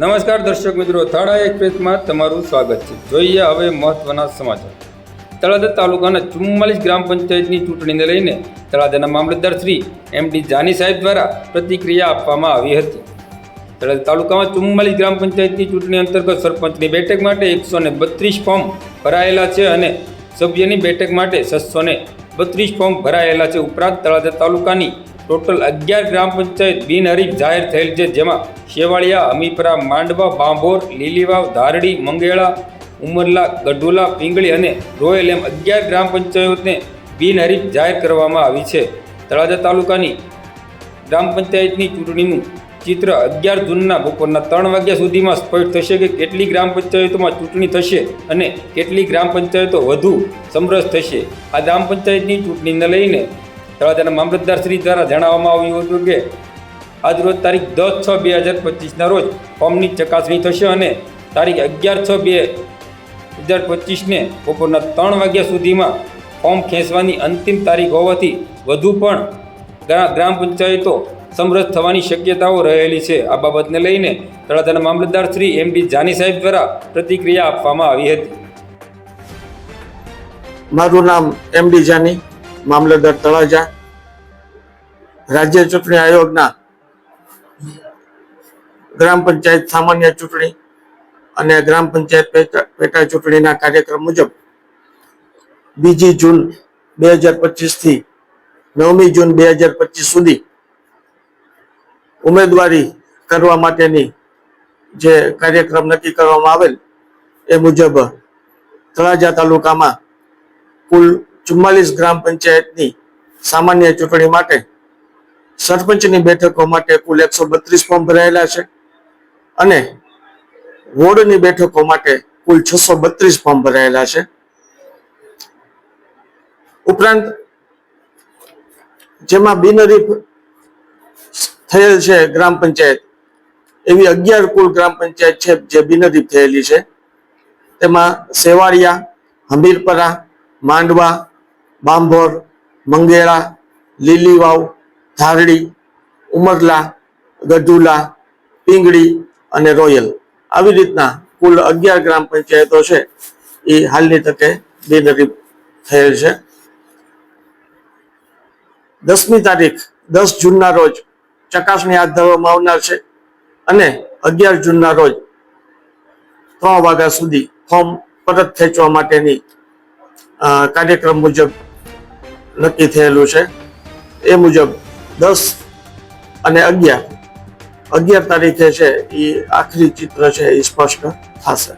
નમસ્કાર દર્શક મિત્રો, થાળા એક્સપ્રેસમાં તમારું સ્વાગત છે. જોઈએ હવે મહત્વના સમાચાર. તળાજા તાલુકાના ચુમ્માલીસ ગ્રામ પંચાયતની ચૂંટણીને લઈને તળાજાના મામલતદાર શ્રી એમ ડી જાની સાહેબ દ્વારા પ્રતિક્રિયા આપવામાં આવી હતી. તળાજા તાલુકામાં ચુમ્માલીસ ગ્રામ પંચાયતની ચૂંટણી અંતર્ગત સરપંચની બેઠક માટે એકસો ને બત્રીસ ફોર્મ ભરાયેલા છે અને સભ્યની બેઠક માટે છસો ને બત્રીસ ફોર્મ ભરાયેલા છે. ઉપરાંત તળાજા તાલુકાની ટોટલ અગિયાર ગ્રામ પંચાયત બિનહરીફ જાહેર થયેલ છે, જેમાં શેવાળિયા હમીપરા માંડવા, બાંભોર, લીલીવાવ, ધારડી, મંગેળા, ઉમરલા, ગઢુલા, પિંગળી અને રોયલ એમ અગિયાર ગ્રામ પંચાયતને બિનહરીફ જાહેર કરવામાં આવી છે. તળાજા તાલુકાની ગ્રામ પંચાયતની ચૂંટણીનું ચિત્ર અગિયાર જૂનના બપોરના ત્રણ વાગ્યા સુધીમાં સ્પષ્ટ થશે કે કેટલી ગ્રામ પંચાયતોમાં ચૂંટણી થશે અને કેટલી ગ્રામ પંચાયતો વધુ સમરસ થશે. આ ગ્રામ પંચાયતની ચૂંટણીને લઈને તળાજાના મામલતદાર શ્રી દ્વારા જણાવવામાં આવ્યું હતું કે આજ રોજ તારીખ દસ છ બે હજાર પચીસના રોજ ફોર્મની ચકાસણી થશે અને તારીખ અગિયાર છ બે હજાર પચીસને બપોરના ત્રણ વાગ્યા સુધીમાં ફોર્મ ખેંચવાની અંતિમ તારીખ હોવાથી વધુ પણ ગ્રા- ગ્રામ પંચાયતો સમરસ થવાની શક્યતાઓ રહેલી છે. આ બાબતને લઈને તળાજાના મામલતદાર શ્રી એમ ડી જાની સાહેબ દ્વારા પ્રતિક્રિયા આપવામાં આવી હતી. મારું નામ એમ ડી જાની. મામલતદાર તળાજા. રાજ્ય ચૂંટણી આયોગના ગ્રામ પંચાયત સામાન્ય ચૂંટણી અને ગ્રામ પંચાયત પેટા ચૂંટણીના કાર્યક્રમ મુજબ બીજી જૂન બે હજાર પચીસથી નવમી જૂન બે હજાર પચીસ સુધી ઉમેદવારી કરવા માટેની જે કાર્યક્રમ નક્કી કરવામાં આવેલ એ મુજબ તળાજા તાલુકામાં કુલ ચુમ્માલીસ ગ્રામ પંચાયતની સામાન્ય ચૂંટણી માટે સરપંચની બેઠકો માટે કુલ એકસો બત્રીસ ફોર્મ ભરાયેલા છે અને વોર્ડની બેઠકો માટે કુલ છસો બત્રીસ ફોર્મ ભરાયેલા છે. ઉપરાંત જેમાં બિનરીફ થયેલ છે ગ્રામ પંચાયત, એવી અગિયાર કુલ ગ્રામ પંચાયત છે જે બિનરીફ થયેલી છે. તેમાં સેવાળિયા, હમીરપરા, માંડવા બાંભોર મંગેળા લીલીવાવ, ધારડી, ઉમરલા, ગઢુલા, પિંગળી અને રોયલ. આવી રીતના કુલ અગિયાર ગ્રામ પંચાયતો છે. એ હાલની તકે બિનહરીફ થયેલ છે. દસમી તારીખ, દસ જૂનના રોજ ચકાસણી હાથ ધરવામાં આવનાર છે અને અગિયાર જૂનના રોજ ત્રણ વાગ્યા સુધી ફોર્મ પરત ખેંચવા માટેની કાર્યક્રમ મુજબ નક્કી થયેલું છે. એ મુજબ દસ અને અગિયાર અગિયાર તારીખે છે એ આખરી ચિત્ર છે એ સ્પષ્ટ થશે.